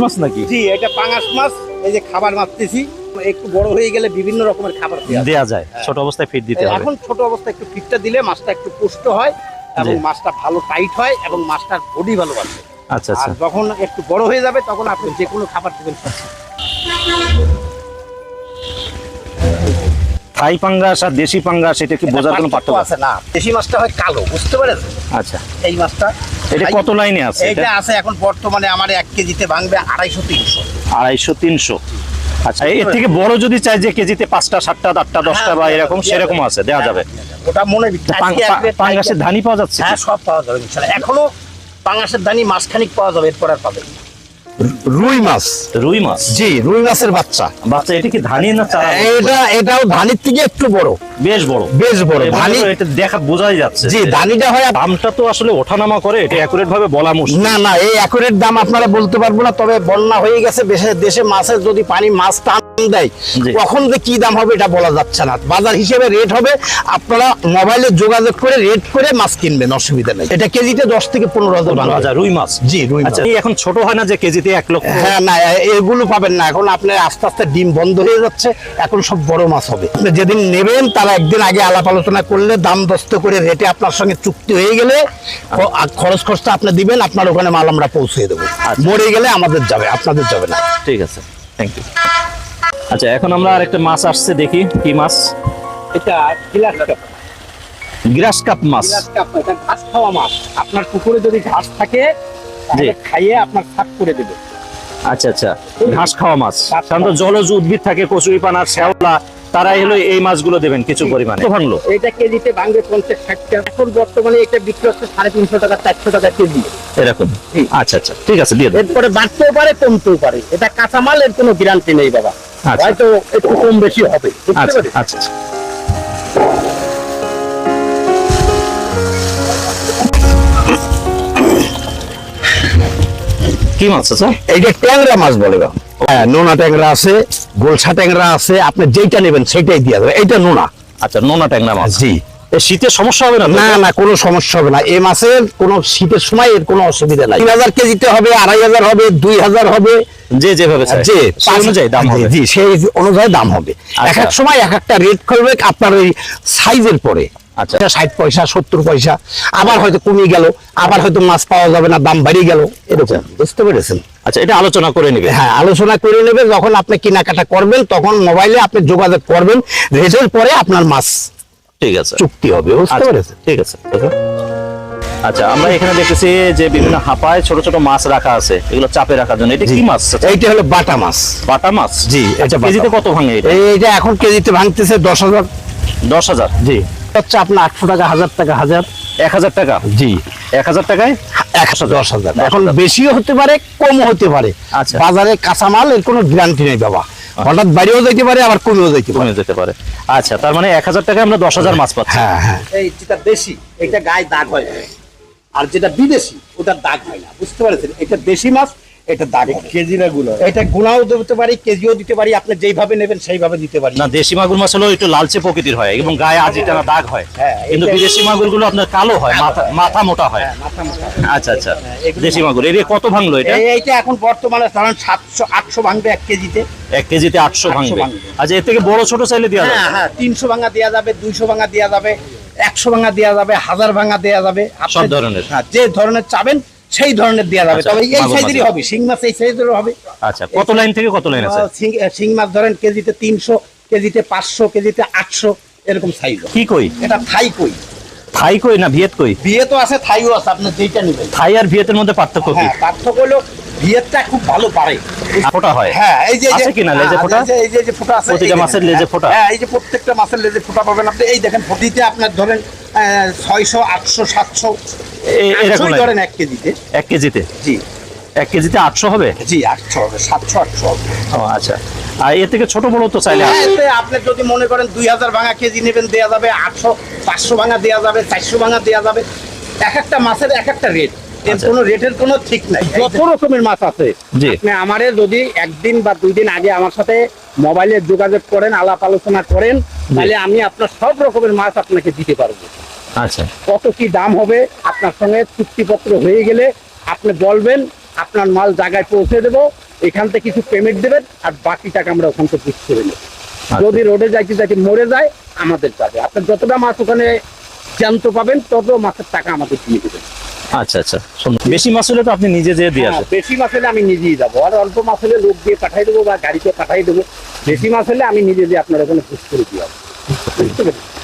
মাছ নাকি? জি এটা পাঙাশ মাছ এই যে খাবার মারতেছি একটু বড় হয়ে গেলে বিভিন্ন রকমের খাবার দেওয়া যায়। যায় ছোট অবস্থায় ফিট দিতে হবে। এখন ছোট অবস্থায় একটু ফিটটা দিলে মাছটা একটু পুষ্ট হয় এবং মাছটা ভালো টাইট হয় এবং মাছটার বডি ভালো বাড়বে আচ্ছা আচ্ছা। যখন একটু বড় হয়ে যাবে তখন আপনি যে কোনো খাবার দেবেন। থাই পাঙ্গাস আর দেশি পাঙ্গাস এটা কি বোঝার কোনো পার্থক্য আছে? আছে? না দেশি মাছটা হয় কালো বুঝতে পেরেছেন? আচ্ছা। এই মাছটা এটা কত লাইনে আছে? এটা আছে এখন বর্তমানে আমার এক কেজিতে ভাঙবে আড়াইশো তিনশো। আড়াইশো তিনশো। আচ্ছা এর থেকে বড় যদি চাই যে কেজিতে পাঁচটা সাতটা আটটা দশটা বা এরকম সেরকম আছে দেওয়া যাবে। ওটা মনে পাঙ্গাসের ধানি পাওয়া যাচ্ছে হ্যাঁ সব পাওয়া যাবে এখনও পাঙাশের দানি মাসখানিক পাওয়া যাবে এরপর আর পাবেন না। রুই মাছ। রুই মাছ? জি রুই মাছের বাচ্চা। বাচ্চা এটা কি ধানি না চারা? এটা এটাও ধানির থেকে একটু বড়। বেশ বড়। বেশ বড়। ধানি এটা দেখা বোঝাই যাচ্ছে জি ধানিটা হয় দামটা তো আসলে ওঠানামা করে এটা অ্যাকুরেট ভাবে বলা মুশকিল। না না এই অ্যাকুরেট দাম আপনারা বলতে পারব না তবে বন্যা হয়ে গেছে দেশে মাছের যদি পানি মাছ টান দেয়। কখন যে কি দাম হবে এটা বলা যাচ্ছে না। বাজার হিসেবে রেট হবে আপনারা মোবাইলে যোগাযোগ করে রেট করে মাছ কিনবেন অসুবিধা নেই। এটা কেজিতে দশ থেকে পনেরো হাজার রুই মাছ? জি রুই মাছ। আচ্ছা এই এখন ছোট হয় না যে কেজিতে এক লক্ষ? হ্যাঁ না এগুলো পাবেন না। এখন আপনার আস্তে আস্তে ডিম বন্ধ হয়ে যাচ্ছে এখন সব বড় মাছ হবে। যেদিন নেবেন তারা একদিন আগে আলাপ আলোচনা করলে দাম দস্ত করে রেটে আপনার সঙ্গে চুক্তি হয়ে গেলে খরচ খরচটা আপনি দিবেন আপনার ওখানে মাল আমরা পৌঁছে দেবো। মরে গেলে আমাদের যাবে আপনাদের যাবে না। ঠিক আছে। থ্যাংক ইউ আচ্ছা এখন আমরা আরেকটা মাছ আসছে দেখি কি মাছ। এটা গিলাস কাপ। গ্রাস কাপ মাছ। ঘাস খাওয়া মাছ। আপনার পুকুরে যদি ঘাস থাকে খাইয়ে আপনার সাফ করে দেবে। আচ্ছা আচ্ছা। ঘাস খাওয়া মাছ। সাধারণত জলজ উদ্ভিদ থাকে কচুরি পানা শ্যাওলা তারাই হলো এই মাছগুলো দেবেন কিছু পরিমাণে। ভাঙলো? এটা কেজিতে ভাঙবে পঞ্চাশ ষাট টাকা। এখন বর্তমানে এটা বিক্রি হচ্ছে সাড়ে তিনশো টাকা চারশো টাকা কেজি। এরকম? আচ্ছা আচ্ছা ঠিক আছে দিয়ে এরপরে বাড়তেও পারে কমতেও পারে। এটা কাঁচামাল এর কোনো গ্যারান্টি নেই বাবা। আচ্ছা। হয়তো একটু কম বেশি হবে আচ্ছা আচ্ছা আচ্ছা। কি মাছ আছে? এইটা ট্যাংরা মাছ বলে। হ্যাঁ নোনা ট্যাংরা আছে। গোলসা ট্যাংরা আছে আপনি যেটা নেবেন সেটাই দিয়ে দেবে এইটা নোনা। আচ্ছা নোনা ট্যাংরা মাছ। জি। শীতের সমস্যা হবে না না না কোনো সমস্যা হবে না। এ মাছের কোনো শীতের সময় এর কোনো অসুবিধা নাই। তিন হাজার কেজিতে হবে আড়াই হাজার হবে দুই হাজার হবে। যে যেভাবে যে অনুযায়ী দাম হবে। জি সেই অনুযায়ী দাম হবে। এক আচ্ছা। এক সময় এক একটা রেট করবে আপনার ওই সাইজের পরে। আচ্ছা। ষাট পয়সা সত্তর পয়সা। আবার হয়তো কমে গেল আবার হয়তো মাছ পাওয়া যাবে না দাম বাড়িয়ে গেল এরকম। বুঝতে পেরেছেন। আচ্ছা এটা আলোচনা করে নিবে। হ্যাঁ আলোচনা করে নেবে যখন আপনি কেনাকাটা করবেন তখন মোবাইলে আপনি যোগাযোগ করবেন রেটের পরে আপনার মাছ ঠিক আছে। চুক্তি হবে বুঝতে আচ্ছা, পেরেছেন? ঠিক আছে আচ্ছা। আচ্ছা আমরা এখানে দেখতেছি যে বিভিন্ন হাপায় ছোট ছোট মাছ রাখা আছে এগুলো চাপে রাখার জন্য। এটা কি মাছ আচ্ছা, এইটা হলো বাটা মাছ। বাটা মাছ? জি, আচ্ছা কেজিতে কত ভাঙে এটা? এইটা এখন কেজিতে ভাঙতেছে দশ হাজার। দশ হাজার? জি। হচ্ছে আপনার আটশো টাকা হাজার টাকা হাজার। এক হাজার টাকা? জি। এক হাজার টাকায়? একশো দশ হাজার। এখন বেশিও হতে পারে কমও হতে পারে। আচ্ছা। বাজারে কাঁচামাল এর কোনো গ্যারান্টি নেই বাবা। হঠাৎ বাড়িও যেতে পারে আবার কমেও যেতে পারে। কমে যেতে পারে। আচ্ছা তার মানে এক হাজার টাকায় আমরা দশ হাজার মাছ পাচ্ছি। হ্যাঁ হ্যাঁ। এই যেটা দেশি এটা গায়ে দাগ হয় আর যেটা বিদেশি ওটার দাগ হয় না। বুঝতে পারছেন? এটা দেশি মাছ এটা দাগ কেজি না গুলো এটা গুণাও দিতে পারি কেজিও দিতে পারি আপনি যেইভাবে নেবেন সেইভাবে দিতে পারি। না দেশি মাগুর মাছ হলো একটু লালচে প্রকৃতির হয় এবং গায়ে আজি টানা দাগ হয়। হ্যাঁ, কিন্তু বিদেশি মাগুরগুলো আপনার কালো হয় মাথা মাথা মোটা হয়। হ্যাঁ, মাথা মোটা। আচ্ছা আচ্ছা। দেশি মাগুর এর কত ভাঙলো এটা? এইটা এখন বর্তমানে ধরেন সাতশো আটশো ভাঙবে এক কেজিতে। এক কেজিতে আটশো 800 ভাঙবে। আচ্ছা এর থেকে বড় ছোট চাইলে দেওয়া হ্যাঁ যাবে? হ্যাঁ তিনশো ভাঙা দেওয়া যাবে দুইশো ভাঙা দেওয়া যাবে একশো ভাঙা দেওয়া যাবে হাজার ভাঙা দেওয়া যাবে। সব ধরনের? হ্যাঁ যে ধরনের চাবেন সেই ধরনের দেওয়া যাবে। আচ্ছা, তবে এই সাইজেরই হবে শিং মাছ এই সাইজেরও হবে। আচ্ছা কত লাইন থেকে কত লাইন আছে? শিং- মাছ ধরেন কেজিতে তিনশো কেজিতে পাঁচশো কেজিতে আটশো এরকম সাইজ কি কই? এটা থাই কই? থাই কই না ভিয়েত কই? বিয়ে তো আছে থাইও আছে আপনি যেটা নেবেন। থাই আর ভিয়েতের মধ্যে পার্থক্য কি? হ্যাঁ পার্থক্য হলো বিয়েরটা খুব ভালো পারে। ফোটা হয়? হ্যাঁ এই যে আছে কিনা লেজে হ্যাঁ, ফোঁটা? এই যে ফোঁটা আছে প্রতিটা মাছের লেজে ফোঁটা? হ্যাঁ এই যে প্রত্যেকটা মাছের লেজে ফোঁটা পাবেন আপনি। এই দেখেন ফটিতে আপনার ধরেন ছয়শো আটশো সাতশো। এরকম। ধরেন এক কেজিতে। এক কেজিতে? জি। এক কেজিতে আটশো হবে? জি আটশো হবে সাতশো আটশো হবে। ও আচ্ছা। আর এর থেকে ছোট বড় তো চাইলে হ্যাঁ, আপনি যদি মনে করেন দুই হাজার ভাঙা কেজি নেবেন দেওয়া যাবে আটশো পাঁচশো ভাঙা দেওয়া যাবে চারশো ভাঙা দেওয়া যাবে। এক একটা মাছের এক একটা রেট এর আচ্ছা। কোনো রেটের কোনো ঠিক নাই। যত রকমের মাছ আছে। জি। আপনি আমারে যদি একদিন বা দুই দিন আগে আমার সাথে মোবাইলে যোগাযোগ করেন আলাপ আলোচনা করেন তাহলে আমি আপনার সব রকমের মাছ আপনাকে দিতে পারব। আচ্ছা। কত কি দাম হবে আপনার সঙ্গে চুক্তিপত্র হয়ে গেলে আপনি বলবেন আপনার মাল জায়গায় পৌঁছে দেবো এখান থেকে কিছু পেমেন্ট দেবেন আর বাকি টাকা আমরা ওখান থেকে বুঝতে হবে না আচ্ছা। যদি রোডে যাইতে যাইতে মরে যায় আমাদের যাবে। আপনার যতটা মাছ ওখানে জ্যান্ত পাবেন তত মাছের টাকা আমাদের দিয়ে দেবেন। আচ্ছা আচ্ছা। বেশি মাছ হলে তো আপনি নিজে যেয়ে দিয়ে হ্যাঁ, আসেন বেশি মাছ হলে আমি নিজেই যাব আর অল্প মাছ হলে লোক দিয়ে পাঠাই দেবো বা গাড়িতে পাঠাই দেবো বেশি মাছ হলে আমি নিজে দিয়ে আপনার ওখানে পুষ করে দিয়ে। বুঝতে পেরেছেন?